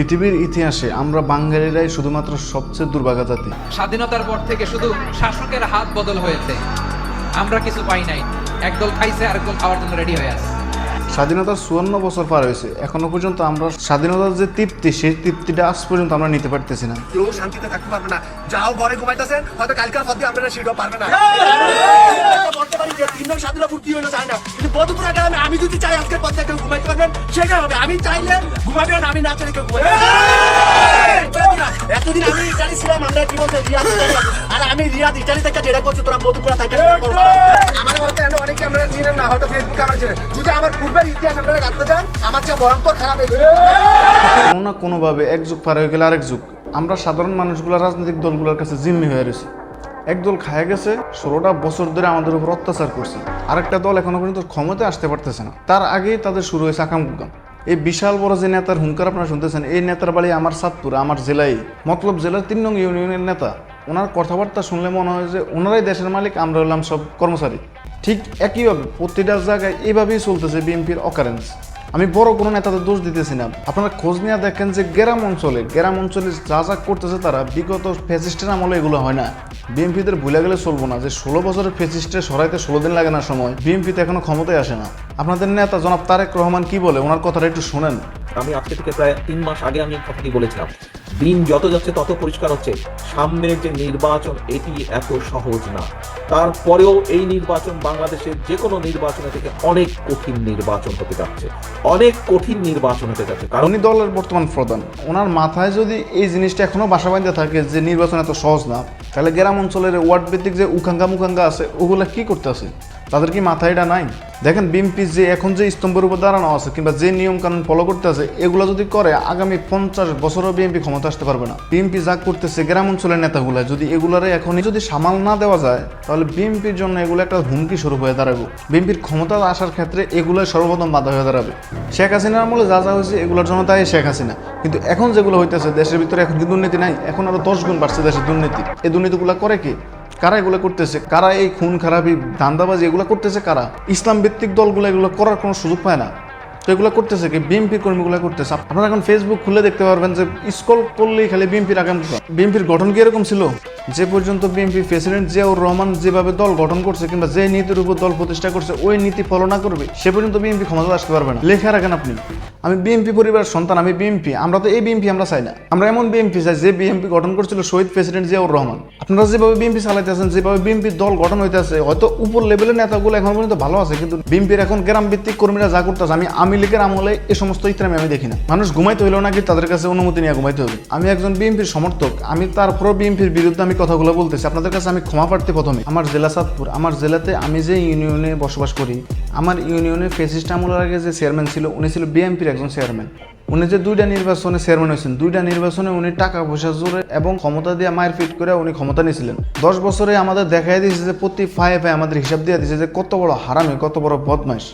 পৃথিবীর ইতিহাসে আমরা বাঙালিরাই শুধুমাত্র সবচেয়ে দুর্ভাগা জাতি স্বাধীনতার পর থেকে শুধু শাসকের হাত বদল হয়েছে। আমরা কিছু পাই নাই। একদল খাইছে আর একদল খাওয়ার জন্য রেডি হয়ে আছে। স্বাধীনতার চুয়ান্ন বছর পার হয়েছে। এখনও পর্যন্ত আমরা স্বাধীনতার যে তৃপ্তি, সেই তৃপ্তিটা আজ পর্যন্ত আমরা নিতে পারতেছি না। কেউ শান্তিতে থাকতে পারবে না। যাও, ঘরে ঘুমাইতেছেন, হয়তো কালকার পথে আপনারা সেটাও পারবে না। বলতে পারি যে তিন স্বাধীনতা ফুর্তি হইল চাই না? কিন্তু বধুপুরা গ্রামে আমি যদি চাই আজকের পথে কেউ ঘুমাইতে পারবেন সেটা হবে। আমি চাইলে ঘুমাবেন, আমি না চাইলে কেউ ঘুমাবে এতদিন আমি ইটালি ছিলাম আমরা কি বলতে রিয়াদ আর আমি রিয়াদ ইটালি থেকে যেটা করছি তোরা মধুপুরা থেকে আমার হয়তো এমন অনেকে আমরা চিনেন না হয়তো ফেসবুকে আমার চিনেন যদি আমার পূর্বের ইতিহাস আপনারা রাখতে চান আমার চেয়ে ভয়ঙ্কর খারাপ কোনো না কোনোভাবে এক যুগ পার হয়ে গেলে আরেক যুগ। আমরা সাধারণ মানুষগুলো রাজনৈতিক দলগুলোর কাছে জিম্মি হয়ে রয়েছে। একদল খায় গেছে ষোলোটা বছর ধরে আমাদের উপর অত্যাচার করছে। আরেকটা দল এখনও পর্যন্ত ক্ষমতায় আসতে পারতেছে না। তার আগেই তাদের শুরু হয়েছে আকাম এই বিশাল বড় যে নেতার হুঙ্কার আপনারা শুনতেছেন, এই নেতার বাড়ি আমার সাতপুর, আমার জেলায়। মতলব জেলার তিন নং ইউনিয়নের নেতা। ওনার কথাবার্তা শুনলে মনে হয় যে ওনারাই দেশের মালিক, আমরা হলাম সব কর্মচারী। ঠিক একইভাবে প্রতিটা জায়গায় এইভাবেই চলতেছে বিএনপির অকারেন্স আমি বড় কোনো নেতাদের দোষ দিতেছি না। আপনারা খোঁজ নিয়ে দেখেন যে গ্রাম অঞ্চলে গ্রাম অঞ্চলে যা যা করতেছে তারা, বিগত ফেসিস্টের আমলে এগুলো হয় না। বিএমপিদের ভুলে গেলে চলবো না যে ষোলো বছরের ফেসিস্টে সরাইতে ষোলো দিন লাগে না সময়। বিএনপিতে এখনও ক্ষমতায় আসে না। আপনাদের নেতা জনাব তারেক রহমান কি বলে? ওনার কথাটা একটু শোনেন। আমি আজকে থেকে প্রায় তিন মাস আগে আমি কথাটি বলেছিলাম। দিন যত যাচ্ছে তত পরিষ্কার হচ্ছে। সামনের যে নির্বাচন, এটি এত সহজ না। তারপরেও এই নির্বাচন বাংলাদেশের যে কোনো নির্বাচনের থেকে অনেক কঠিন নির্বাচন হতে যাচ্ছে। অনেক কঠিন নির্বাচন হতে যাচ্ছে। কারণ দলের বর্তমান প্রধান। ওনার মাথায় যদি এই জিনিসটা এখনও বাসা বাঁধতে থাকে যে নির্বাচন এত সহজ না, তাহলে গ্রাম অঞ্চলের ওয়ার্ড ভিত্তিক যে উখাঙ্গা মুখাঙ্গা আছে, ওগুলা কি করতে আছে? তাদের কি মাথায় এটা নাই? দেখেন বিএনপি যে এখন যে স্তম্ভের উপর দাঁড়ানো আছে কিংবা যে নিয়ম কানুন ফলো করতে আছে এগুলো যদি করে, আগামী পঞ্চাশ বছরও বিএনপি ক্ষমতা আসতে পারবে না। বিএনপি যা করতেছে গ্রাম অঞ্চলের নেতাগুলা, যদি এগুলারে এখনই যদি সামাল না দেওয়া যায়, তাহলে বিএনপির জন্য এগুলো একটা হুমকি স্বরূপ হয়ে দাঁড়াবে। বিএনপির ক্ষমতা আসার ক্ষেত্রে এগুলো সর্বপ্রথম বাধা হয়ে দাঁড়াবে। শেখ হাসিনার আমলে যা যা হয়েছে, এগুলোর জন্য তাই শেখ হাসিনা। কিন্তু এখন যেগুলো হইতেছে, দেশের ভিতরে এখন কি দুর্নীতি নাই, এখন আরও দশ গুণ বাড়ছে দেশের দুর্নীতি। এই দুর্নীতিগুলো করে কি? কারা এগুলো করতেছে? কারা এই খুন খারাপি, ধান্দাবাজি এগুলো করতেছে কারা? ইসলাম ভিত্তিক দলগুলো এগুলো করার কোনো সুযোগ পায় না। তো এগুলো করতেছে কি? বিএমপি কর্মীগুলো করতেছে। আপনারা এখন ফেসবুক খুলে দেখতে পারবেন যে স্কল করলেই খালি বিএমপির আগাম বিএমপির গঠন কি এরকম ছিল? যে পর্যন্ত বিএনপি প্রেসিডেন্ট জিয়াউর রহমান যেভাবে দল গঠন করছে কিংবা যে নীতির উপর দল প্রতিষ্ঠা করছে ওই নীতি ফলো না করবে সে পর্যন্ত বিএনপি ক্ষমতা আসতে পারবে না লেখা রাখেন আপনি আমি বিএনপি পরিবারের সন্তান আমি বিএনপি আমরা তো এই বিএনপি আমরা চাই না আমরা এমন বিএনপি চাই যে বিএনপি গঠন করছিল শহীদ প্রেসিডেন্ট জিয়াউর রহমান আপনারা যেভাবে বিএনপি চালাইতেছেন যেভাবে বিএনপি দল গঠন হইতেছে হয়তো উপর লেভেলের নেতাগুলো এখন পর্যন্ত ভালো আছে কিন্তু বিএনপির এখন গ্রাম ভিত্তিক কর্মীরা যা করতেছে আমি আমি লীগের আমলে এই সমস্ত ইত্রামি আমি দেখি না মানুষ ঘুমাইতে হইলেও নাকি তাদের কাছে অনুমতি নিয়ে ঘুমাইতে হবে আমি একজন বিএনপির সমর্থক আমি তারপরও বিএনপির বিরুদ্ধে আমি কথাগুলো বলতেছি, আপনাদের কাছে আমি ক্ষমা প্রার্থী প্রথমে। আমার জেলা সাতপুর, আমার জেলাতে আমি যে ইউনিয়নে বসবাস করি, আমার ইউনিয়নে ফেসিস্ট আমলের আগে যে চেয়ারম্যান ছিল, উনি ছিল বিএমপির একজন চেয়ারম্যান। উনি যে দুইটা নির্বাচনে চেয়ারম্যান হয়েছেন, দুইটা নির্বাচনে উনি টাকা পয়সা জোরে এবং ক্ষমতা দিয়ে মায়ের ফিট করে উনি ক্ষমতা নিয়েছিলেন। দশ বছরে আমাদের দেখাই দিয়েছে যে প্রতি ফায়ে ফায়ে আমাদের হিসাব দিয়ে দিয়েছে যে কত বড় হারামি, কত বড় বদমাইশ।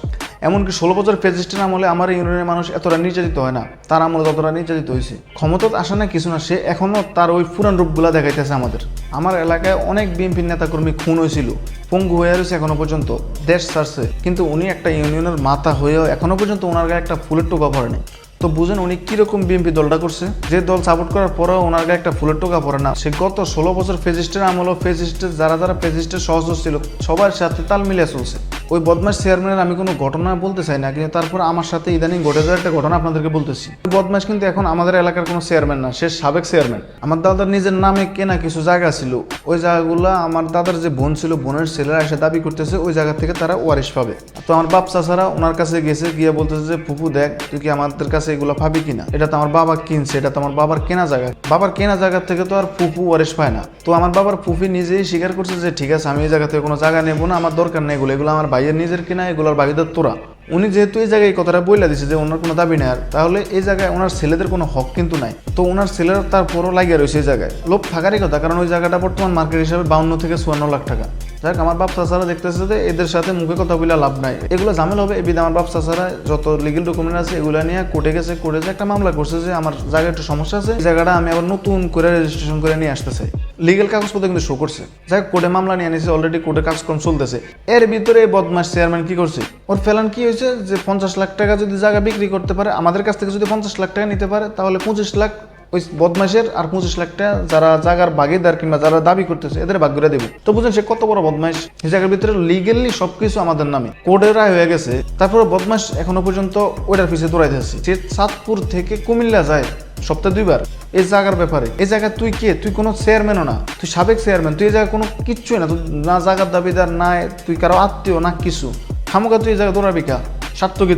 এমনকি ষোলো বছর ফেজিস্টের আমলে আমার ইউনিয়নের মানুষ এতটা নির্যাতিত হয় না, তার আমলে ততটা নির্যাতিত হয়েছে। ক্ষমতা আসে না কিছু না, সে এখনও তার ওই পুরান রূপগুলা দেখাইতেছে আমাদের। আমার এলাকায় অনেক বিএনপি নেতাকর্মী খুন হয়েছিল, পঙ্গু হয়ে রয়েছে এখনও পর্যন্ত, দেশ ছাড়ছে। কিন্তু উনি একটা ইউনিয়নের মাথা হয়েও এখনও পর্যন্ত ওনার গায়ে একটা ফুলের টোকা পড়েনি। তো বুঝেন উনি কীরকম বিএনপি দলটা করছে? যে দল সাপোর্ট করার পরেও ওনার গায়ে একটা ফুলের টোকা পড়ে না। সে গত ষোলো বছর ফেজিস্টের আমল ফেজিস্টের যারা যারা ফেজিস্টের সহজ ছিল, সবার সাথে তাল মিলিয়ে চলছে। ওই বদমাস চেয়ারম্যানের আমি কোনো ঘটনা বলতে চাই না, কিন্তু তারপর আমার সাথে ইদানিং ঘটে যাওয়া একটা ঘটনা আপনাদেরকে বলতেছি। বদমাস কিন্তু এখন আমাদের এলাকার কোনো চেয়ারম্যান না, সে সাবেক চেয়ারম্যান আমার দাদার নিজের নামে কেনা কিছু জায়গা ছিল, ওই জায়গাগুলো আমার দাদার যে বোন ছিল, বোনের ছেলেরা এসে দাবি করতেছে, ওই জায়গা থেকে তারা ওয়ারিশ পাবে। তো আমার বাপ চাচারা ওনার কাছে গেছে, গিয়ে বলতেছে যে, ফুপু, দেখ, তুই কি আমাদের কাছে এগুলো পাবি কিনা? এটা তো আমার বাবা কিনছে, এটা তো আমার বাবার কেনা জায়গা। বাবার কেনা জায়গা থেকে তো আর ফুপু ওয়ারিশ পায় না। তো আমার বাবার ফুফি নিজেই স্বীকার করছে যে, ঠিক আছে, আমি এই জায়গা থেকে কোনো জায়গা নেব না, আমার দরকার নেই এগুলো এগুলো আমার ভাইয়ের নিজের কিনা, এগুলোর বাগিদার তোরা। উনি যেহেতু এই জায়গায় কথাটা বইলা দিছে যে ওনার কোনো দাবি নেই, আর তাহলে এই জায়গায় ওনার ছেলেদের কোনো হক কিন্তু নাই। তো ওনার ছেলেরা তারপরও লাগিয়ে রয়েছে এই জায়গায়। লোভ থাকারই কথা, কারণ ওই জায়গাটা বর্তমান মার্কেট হিসাবে বাউন্ন থেকে চুয়ান্ন লাখ টাকা। যাক আমার বাপ চাচারা দেখতেছে যে এদের সাথে মুখে কথা বলে লাভ নাই। এগুলো ঝামেলা হবে এবিধ আমার বাপ চাচারা যত লিগেল ডকুমেন্ট আছে এগুলো নিয়ে কোর্টে গেছে কোর্টে যে একটা মামলা করছে যে আমার জায়গায় একটু সমস্যা আছে জায়গাটা আমি আবার নতুন করে রেজিস্ট্রেশন করে নিয়ে আসতে চাই। লিগেল কাগজপত্র কিন্তু শো করছে। যাই হোক, কোর্টে মামলা নিয়ে নিয়েছে অলরেডি কোর্টে কাজকর্ম চলতেছে। এর ভিতরে বদমাস চেয়ারম্যান কি করছে? ওর ফেলান কি হয়েছে যে পঞ্চাশ লাখ টাকা যদি জায়গা বিক্রি করতে পারে আমাদের কাছ থেকে যদি পঞ্চাশ লাখ টাকা নিতে পারে তাহলে পঁচিশ লাখ ওই বদমাইশের আর পঁচিশ লাখটা যারা জাগার বাগিদার কিংবা যারা দাবি করতেছে, এদের ভাগ করে দেবো। তো বুঝেন সে কত বড় বদমাইশ? এই জায়গার ভিতরে লিগেলি সবকিছু আমাদের নামে। কোর্টের রায় হয়ে গেছে তারপরে বদমাইশ এখনও পর্যন্ত ওইটার পিছিয়ে দৌড়াইতে আসছে সে চাঁদপুর থেকে কুমিল্লা যায় সপ্তাহে দুইবার। এই জায়গার ব্যাপারে, এই জায়গায় তুই কে? তুই কোনো চেয়ারম্যানও না। তুই সাবেক চেয়ারম্যান তুই এই জায়গায় কোনো কিচ্ছুই না। তুই না জায়গার দাবিদার, না তুই কারও আত্মীয়, না কিছু। খামোকা তুই এই জায়গায় দৌড়াবি কা? স্বার্থ কি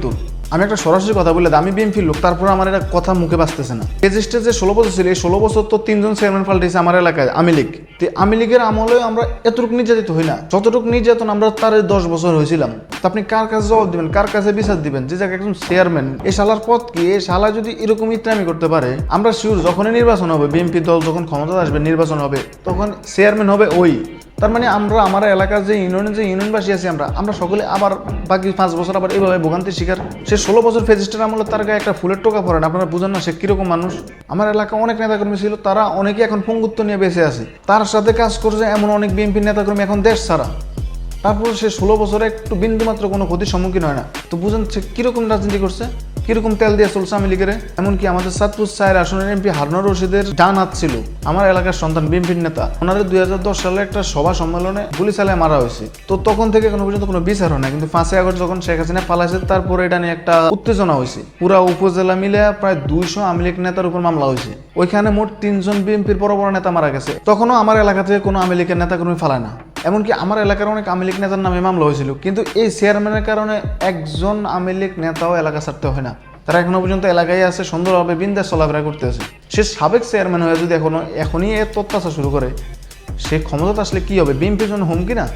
আমি একটা সরাসরি কথা বলে দিই, আমি বিএমপি লোক তারপর আমার এটা কথা মুখে বাঁচতেছে না। রেজিস্টার যে ষোলো বছর ছিল এই ষোলো বছর তো তিনজন চেয়ারম্যান পাল্টেছে আমার এলাকায় আমি লীগ। তো আমি লীগের আমলে আমরা এতটুকু নির্যাতিত হই না। যতটুকু নির্যাতন আমরা তার দশ বছর হয়েছিলাম। তো আপনি কার কাছে জবাব দিবেন? কার কাছে বিচার দিবেন? যে জায়গায় একজন চেয়ারম্যান এই শালার পথ কি? এই শালা যদি এরকম ইত্রামি করতে পারে আমরা শিওর যখনই নির্বাচন হবে বিএনপি দল যখন ক্ষমতা আসবে নির্বাচন হবে তখন চেয়ারম্যান হবে ওই। তার মানে আমরা, আমার এলাকার যে ইউনিয়নের যে ইউনিয়নবাসী আছি আমরা আমরা সকলে আবার বাকি পাঁচ বছর আবার এইভাবে ভোগান্তির শিকার। সে ষোলো বছর ফেজিস্টার আমলে তার গায়ে একটা ফুলের টোকা পড়েন আপনারা বুঝেন না সে কীরকম মানুষ। আমার এলাকা অনেক নেতাকর্মী ছিল, তারা অনেকে এখন পঙ্গুত্ব নিয়ে বেঁচে আছে। তার সাথে কাজ করছে এমন অনেক বিএনপি নেতাকর্মী এখন দেশ ছাড়া। তারপর সে ষোলো বছরে একটু বিন্দুমাত্র কোনো ক্ষতির সম্মুখীন হয় না। তো বুঝেন সে কীরকম রাজনীতি করছে? কীরকম তেল দিয়ে চলছে আমি লিখে এমনকি আমাদের সাতপুর সায়ের আসনের এমপি হারুনুর রশিদের ডান হাত ছিল। আমার এলাকার সন্তান বিএনপির নেতা। ওনাদের দুই সালে একটা সভা সম্মেলনে গুলি চালায় মারা হয়েছে। তো তখন থেকে এখনও পর্যন্ত কোনো বিচার হয় না কিন্তু পাঁচই আগস্ট যখন শেখ হাসিনা পালাইছে, তারপরে এটা নিয়ে একটা উত্তেজনা হয়েছে। পুরা উপজেলা মিলে প্রায় দুইশো আওয়ামী লীগ নেতার উপর মামলা হয়েছে। ওইখানে মোট তিনজন বিএনপির বড় বড় নেতা মারা গেছে। তখনও আমার এলাকা থেকে কোনো আওয়ামী লীগের নেতা কর্মী ফালায় না। এমনকি আমার এলাকার অনেক আওয়ামী লীগ নেতার নামে মামলা হয়েছিল। কিন্তু এই চেয়ারম্যানের কারণে একজন আওয়ামী লীগ নেতাও এলাকা ছাড়তে হয় না। তারা এখনও পর্যন্ত এলাকায় আছে, সুন্দরভাবে বিন্দাস চলাফেরা করতে আছে। সে সাবেক চেয়ারম্যান হয়ে যদি এখনও এখনই এর অত্যাচার শুরু করে, সে ক্ষমতা আসলে কি হবে? বিএনপির জন্য হুমকি না?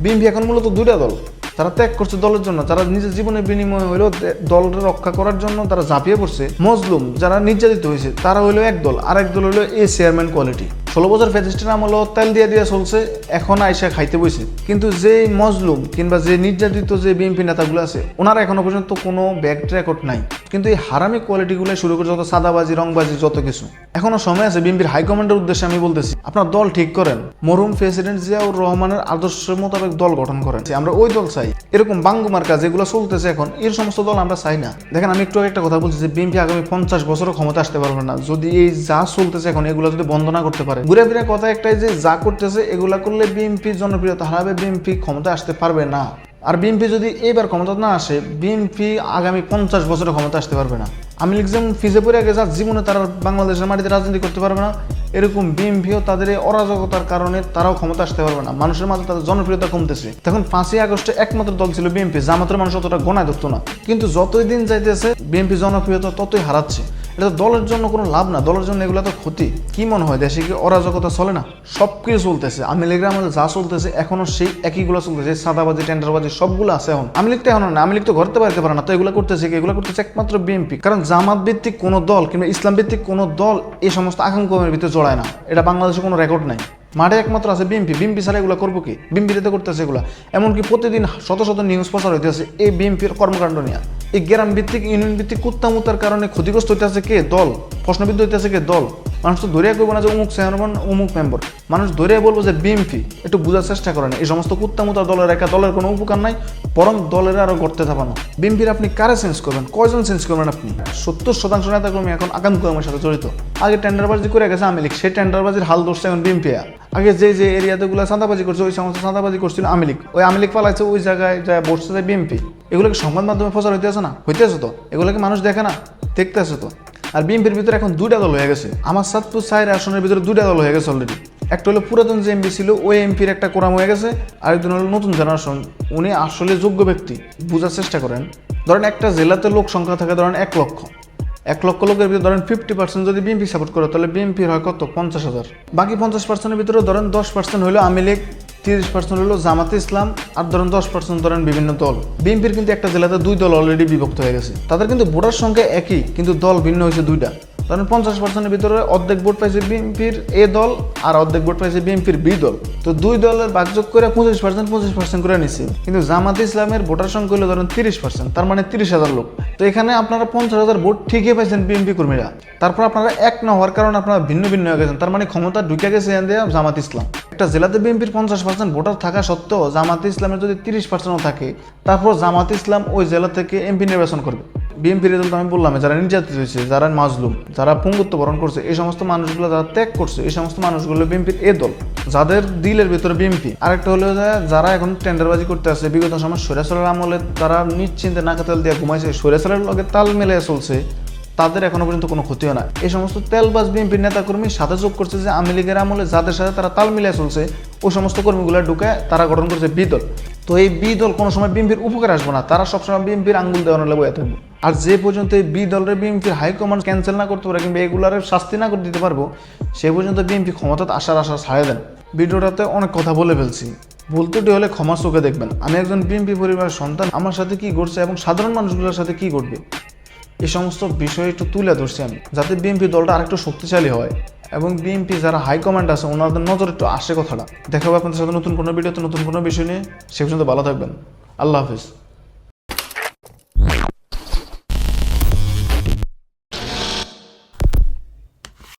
বিএনপি এখন মূলত দুটা দল। তারা ত্যাগ করছে দলের জন্য। তারা নিজের জীবনের বিনিময়ে হইলেও দে- দলকে রক্ষা করার জন্য তারা ঝাঁপিয়ে পড়ছে। মজলুম যারা নির্যাতিত হয়েছে, তারা হইল এক দল। আর এক দল হইল এ চেয়ারম্যান কোয়ালিটি ষোলো বছর ফেজিস্টের আমলো তেল দিয়ে দিয়ে চলছে, এখন আইসা খাইতে বইছে। কিন্তু যে মজলুম কিংবা যে নির্যাতিত যে বিএনপি নেতাগুলো আছে, ওনারা এখনও পর্যন্ত কোনো ব্যাক রেকর্ড নাই। কিন্তু এই হারামি কোয়ালিটিগুলো শুরু করে যত সাদাবাজি রংবাজি, যত কিছু। এখনও সময় আছে বিএনপির হাইকমান্ডের উদ্দেশ্যে আমি বলতেছি, আপনার দল ঠিক করেন। মরহুম প্রেসিডেন্ট জিয়াউর রহমানের আদর্শ মোতাবেক দল গঠন করেন। আমরা ওই দল চাই। এরকম বাঙ্গুমার কাজ যেগুলো চলতেছে এখন, এর সমস্ত দল আমরা চাই না। দেখেন, আমি একটু একটা কথা বলছি যে বিএনপি আগামী পঞ্চাশ বছরও ক্ষমতা আসতে পারবে না। যদি এই যা চলতেছে এখন, এগুলো যদি বন্ধ না করতে পারে ঘুরে ফিরে কথা একটাই যে যা করতেছে, এগুলা করলে বিএনপি জনপ্রিয়তা হারাবে, বিএনপি ক্ষমতা আসতে পারবে না। আর বিএনপি যদি এবার ক্ষমতা না আসে, বিএনপি আগামী পঞ্চাশ বছরে ক্ষমতা আসতে পারবে না। আমি লিখ যেমন ফিজে আগে যার জীবনে তারা বাংলাদেশের মাটিতে রাজনীতি করতে পারবে না। এরকম বিএনপিও তাদের অরাজকতার কারণে তারাও ক্ষমতা আসতে পারবে না। মানুষের মাঝে তাদের জনপ্রিয়তা কমতেছে। তখন পাঁচই আগস্টে একমাত্র দল ছিল বিএনপি জামাতের মানুষ অতটা গোনায় ধরতো না। কিন্তু যতই দিন যাইতেছে, বিএনপি জনপ্রিয়তা ততই হারাচ্ছে। এটা তো দলের জন্য কোনো লাভ না, দলের জন্য এগুলো তো ক্ষতি। কি মনে হয়, দেশে কি অরাজকতা চলে না? সব কিছু চলতেছে আমি লীগের আমাদের যা চলতেছে, এখনও সেই একইগুলো চলতেছে, সাদাবাজি, টেন্ডারবাজি, সবগুলো আছে এখন। আমি লিখতে এখন না আমি লিখতে ঘরতে পারতে পারে না, তো এগুলো করতেছে কি? এগুলো করতেছে একমাত্র বিএনপি। কারণ জামাত ভিত্তিক কোনো দল কিংবা ইসলাম ভিত্তিক কোনো দল এই সমস্ত আকাঙ্ক্ষের ভিতরে জড়ায় না। এটা বাংলাদেশে কোনো রেকর্ড নাই। মাঠে একমাত্র আছে বিএমপি বিএমপি ছাড়া এগুলো করব কি? বিএমপি তো করতেছে এগুলো। এমনকি প্রতিদিন শত শত নিউজ প্রচার হইতেছে, এই বিএমপির কর্মকাণ্ড নিয়ে। এই গ্রাম ভিত্তিক ইউনিয়ন ভিত্তিক কুত্তামুতার কারণে ক্ষতিগ্রস্ত হইতেছে কে? দল। প্রশ্নবিদ্ধ হইতেছে কে? দল। মানুষ তো ধরিয়া করব না যে অমুক চেয়ারম্যান, অমুক মেম্বার। মানুষ ধরিয়া বলব যে বিএমপি একটু বোঝার চেষ্টা করেন। এই সমস্ত কুত্তামুতার দলের একা দলের কোনো উপকার নাই, বরং দলের আরও গড়তে থাকানো বিএমপির আপনি কারে চেঞ্জ করবেন? কয়জন চেঞ্জ করবেন আপনি? সত্তর শতাংশ নেতাকর্মী এখন আগাম সাথে জড়িত। আগে টেন্ডারবাজি করে গেছে আমি লীগ, সেই টেন্ডারবাজির হাল ধরছে এখন বিএমপি আগে যে যে এরিয়াতে গুলো চাঁদাবাজি করছে, ওই সমস্ত চাঁদাবাজি করছিল আমি লীগ ওই আমি লীগ পালাইছে ওই জায়গায় যা বসছে যায় বিএমপি এগুলোকে সংবাদ মাধ্যমে প্রচার হইতেছে না, হইতেছে তো। এগুলোকে মানুষ দেখে না, দেখতেছে তো। আর বিএনপির ভিতরে এখন দুইটা দল হয়ে গেছে। আমার সাতপুর সাইড আসনের ভিতরে দুইটা দল হয়ে গেছে অলরেডি একটা হলো পুরাতন যে এমপি ছিল, ওই এমপির একটা কোরাম হয়ে গেছে। আরেকজন হলো নতুন জেনারেশন উনি আসলে যোগ্য ব্যক্তি, বোঝার চেষ্টা করেন। ধরেন একটা জেলাতে লোক সংখ্যা থাকে ধরেন এক লক্ষ। এক লক্ষ লোকের ভিতরে ধরেন ফিফটি পার্সেন্ট যদি বিএনপি সাপোর্ট করে, তাহলে বিএনপির হয় কত? পঞ্চাশ হাজার। বাকি পঞ্চাশ পার্সেন্টের ভিতরে ধরেন দশ পার্সেন্ট হলো আমি লীগ, তিরিশ পার্সেন্ট হলো জামাতে ইসলাম, আর ধরেন দশ পার্সেন্ট ধরেন বিভিন্ন দল। বিএমপির কিন্তু একটা জেলাতে দুই দল অলরেডি বিভক্ত হয়ে গেছে। তাদের কিন্তু ভোটার সংখ্যা একই, কিন্তু দল ভিন্ন হয়েছে দুইটা। ধরেন পঞ্চাশ পার্সেন্টের ভিতরে অর্ধেক ভোট পাইছে বিএনপির এ দল আর অর্ধেক ভোট পাইছে বিএনপির বি দল। তো দুই দলের ভাগযোগ করে পঁচিশ পার্সেন্ট পঁচিশ পার্সেন্ট করে নিচ্ছে কিন্তু জামাত ইসলামের ভোটার সংখ্যা হলো ধরেন তিরিশ পার্সেন্ট, তার মানে তিরিশ হাজার লোক। তো এখানে আপনারা পঞ্চাশ হাজার ভোট ঠিকই পাইছেন বিএনপি কর্মীরা। তারপর আপনারা এক না হওয়ার কারণে আপনারা ভিন্ন ভিন্ন হয়ে গেছেন, তার মানে ক্ষমতা ঢুকে গেছে জামাত ইসলাম। একটা জেলাতে বিএনপির পঞ্চাশ পার্সেন্ট ভোটার থাকা সত্ত্বেও জামাত ইসলামের যদি তিরিশ পার্সেন্টও থাকে, তারপর জামাত ইসলাম ওই জেলা থেকে এমপি নির্বাচন করবে। বিএনপি রেজাল্ট আমি বললাম, যারা নির্যাতিত হয়েছে, যারা মাজলুম যারা পঙ্গুত্ব বরণ করছে, এই সমস্ত মানুষগুলো যারা ত্যাগ করছে, এই সমস্ত মানুষগুলো বিএনপির এ দল। যাদের দিলের ভিতরে বিএনপি। আরেকটা হলো যে, যারা এখন টেন্ডারবাজি করতে আছে বিগত সময় সৈরাসলের আমলে তারা নিশ্চিন্তে নাকা তেল দিয়ে ঘুমাইছে সৈরাসলের লগে তাল মেলে চলছে, তাদের এখনও পর্যন্ত কোনো ক্ষতি হয় না এই সমস্ত তেলবাজ বিএনপির নেতাকর্মীর সাথে যোগ করছে যে, আওয়ামী লীগের আমলে যাদের সাথে তারা তাল মিলিয়ে চলছে, ওই সমস্ত কর্মীগুলো ঢুকে তারা গঠন করছে বি দল। তো এই বি দল কোনো সময় বিএমপির উপকার আসবে না, তারা সবসময় বিএমপির আঙ্গুল দেওয়ানো বয়ে থাকবে। আর যে পর্যন্ত এই বি দলের বিএনপির হাইকমান্ড ক্যান্সেল না করতে পারে কিংবা এগুলার শাস্তি না করে দিতে পারব, সে পর্যন্ত বিএমপি ক্ষমতা আসার আশা ছাড়ে দেন। ভিডিওটাতে অনেক কথা বলে ফেলছি। বলতেটি হলে ক্ষমা চোখে দেখবেন। আমি একজন বিএমপি পরিবারের সন্তান, আমার সাথে কি ঘটছে এবং সাধারণ মানুষগুলোর সাথে কি ঘটবে এই সমস্ত বিষয় একটু তুলে ধরছি আমি, যাতে বিএমপি দলটা আরেকটু শক্তিশালী হয়। এবং বিএনপি যারা হাইকমান্ড আছে, ওনাদের নজর একটু আসে কথাটা। দেখাবো আপনাদের সাথে নতুন কোনো ভিডিওতে, নতুন কোনো বিষয় নিয়ে। সে পর্যন্ত ভালো থাকবেন। আল্লাহ হাফিজ।